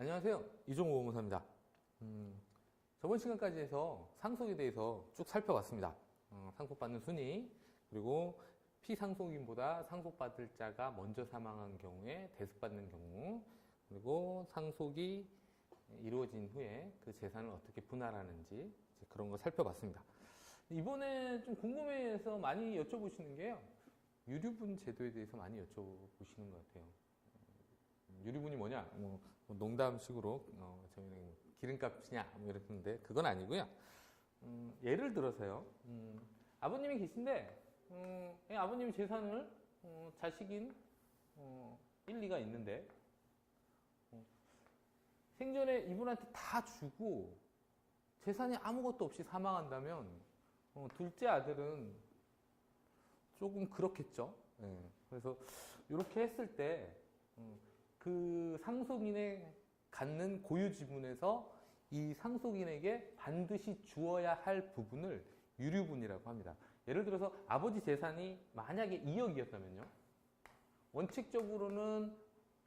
안녕하세요. 이종호 보험사입니다. 음, 저번 시간까지 해서 상속에 대해서 쭉 살펴봤습니다. 어, 상속받는 순위, 그리고 피상속인보다 상속받을 자가 먼저 사망한 경우에 대습받는 경우, 그리고 상속이 이루어진 후에 그 재산을 어떻게 분할하는지 그런 거 살펴봤습니다. 이번에 좀 궁금해서 많이 여쭤보시는 게요. 유류분 제도에 대해서 많이 여쭤보시는 것 같아요. 뭐냐? 뭐, 뭐 농담식으로 어, 저희는 기름값이냐? 뭐 이랬는데 그건 아니고요. 음, 예를 들어서요. 음, 아버님이 계신데 음, 이 아버님 재산을 어, 자식인 어, 1, 2가 있는데 어, 생전에 이분한테 다 주고 재산이 아무것도 없이 사망한다면 어, 둘째 아들은 조금 그렇겠죠. 예. 그래서 이렇게 했을 때 음, 그 상속인의 갖는 고유 지분에서 이 상속인에게 반드시 주어야 할 부분을 유류분이라고 합니다. 예를 들어서 아버지 재산이 만약에 2억이었다면요. 원칙적으로는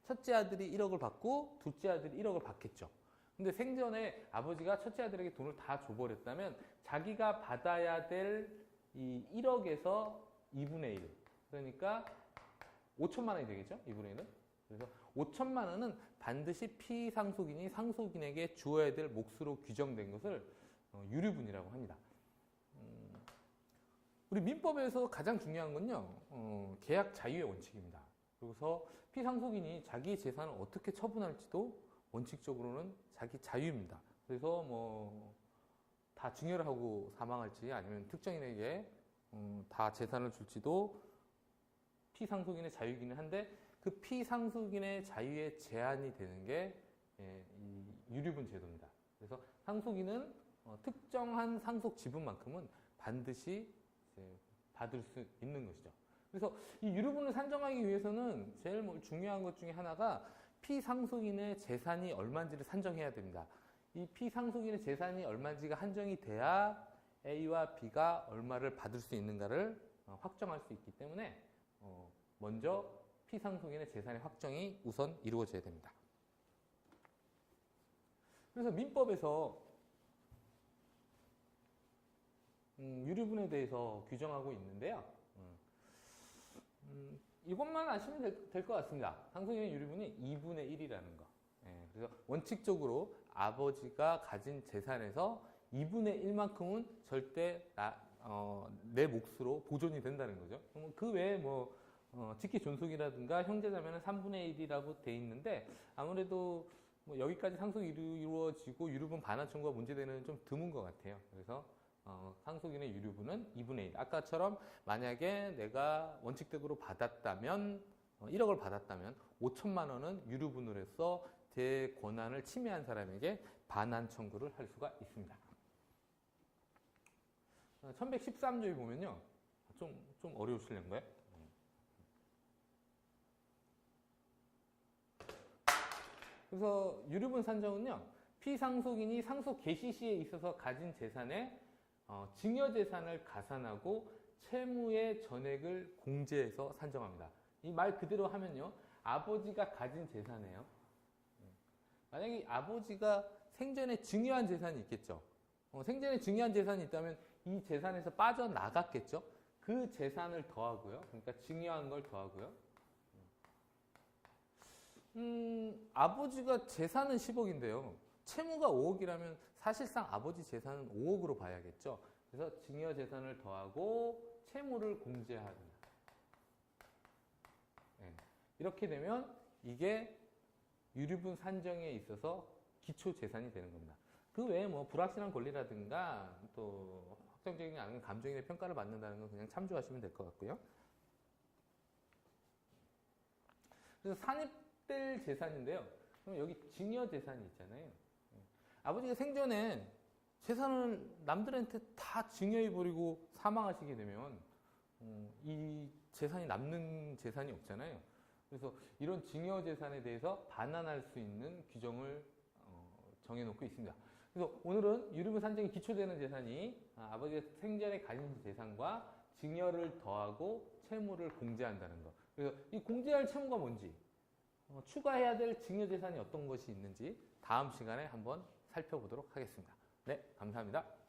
첫째 아들이 1억을 받고 둘째 아들이 1억을 받겠죠. 근데 생전에 아버지가 첫째 아들에게 돈을 다 줘버렸다면 자기가 받아야 될 이 1억에서 2분의 1. 그러니까 5천만 원이 되겠죠? 2분의 1은. 그래서 5천만 원은 반드시 피상속인이 상속인에게 주어야 될 몫으로 규정된 것을 어, 유류분이라고 합니다. 음, 우리 민법에서 가장 중요한 건요, 어, 계약 자유의 원칙입니다. 그래서 피상속인이 자기 재산을 어떻게 처분할지도 원칙적으로는 자기 자유입니다. 그래서 뭐, 다 증여를 하고 사망할지 아니면 특정인에게 음, 다 재산을 줄지도 피상속인의 자유이기는 한데 그 피상속인의 자유에 제한이 되는 게 예, 이 유류분 제도입니다. 그래서 상속인은 어, 특정한 상속 지분만큼은 반드시 받을 수 있는 것이죠. 그래서 이 유류분을 산정하기 위해서는 제일 뭐 중요한 것 중에 하나가 피상속인의 재산이 얼마인지를 산정해야 됩니다. 이 피상속인의 재산이 얼마인지가 한정이 돼야 A와 B가 얼마를 받을 수 있는가를 어, 확정할 수 있기 때문에 어, 먼저 피상속인의 재산의 확정이 우선 이루어져야 됩니다. 그래서 민법에서 음, 유류분에 대해서 규정하고 있는데요. 음, 음, 이것만 아시면 될 것 같습니다. 상속인의 유류분이 2분의 1이라는 거. 예, 그래서 원칙적으로 아버지가 가진 재산에서 2분의 1만큼은 절대 나, 어, 내 몫으로 보존이 된다는 거죠. 그 외에 뭐 어, 직계 존속이라든가 형제자매는 3분의 1이라고 돼 있는데 아무래도 뭐 여기까지 상속이 이루어지고 유류분 반환 청구가 문제되는 좀 드문 것 같아요. 그래서 어, 상속인의 유류분은 2분의 1. 아까처럼 만약에 내가 원칙적으로 받았다면 어, 1억을 받았다면 5천만 원은 유류분으로 해서 제 권한을 침해한 사람에게 반환 청구를 할 수가 있습니다. 1113조에 보면요. 좀, 좀 어려우실련가요? 그래서 유류분 산정은요. 피상속인이 상속 개시 시에 있어서 가진 재산에 어, 증여 재산을 가산하고 채무의 전액을 공제해서 산정합니다. 이 말 그대로 하면요. 아버지가 가진 재산이에요. 만약에 아버지가 생전에 증여한 재산이 있겠죠. 어, 생전에 증여한 재산이 있다면 이 재산에서 빠져나갔겠죠. 그 재산을 더하고요. 그러니까 증여한 걸 더하고요. 음, 아버지가 재산은 10억인데요. 채무가 5억이라면 사실상 아버지 재산은 5억으로 봐야겠죠. 그래서 증여 재산을 더하고 채무를 공제하는. 네. 이렇게 되면 이게 유류분 산정에 있어서 기초 재산이 되는 겁니다. 그 외에 뭐 불확실한 권리라든가 또 확정적인 아니면 감정인의 평가를 받는다는 건 그냥 참조하시면 될 것 같고요. 그래서 산입 될 재산인데요. 그럼 여기 증여 재산이 있잖아요. 아버지가 생전에 재산을 남들한테 다 증여해버리고 사망하시게 되면 어, 이 재산이 남는 재산이 없잖아요. 그래서 이런 증여 재산에 대해서 반환할 수 있는 규정을 어, 정해놓고 있습니다. 그래서 오늘은 유류분 산정이 기초되는 재산이 아, 아버지가 생전에 가진 재산과 증여를 더하고 채무를 공제한다는 거. 그래서 이 공제할 채무가 뭔지 어, 추가해야 될 증여 재산이 어떤 것이 있는지 다음 시간에 한번 살펴보도록 하겠습니다. 네, 감사합니다.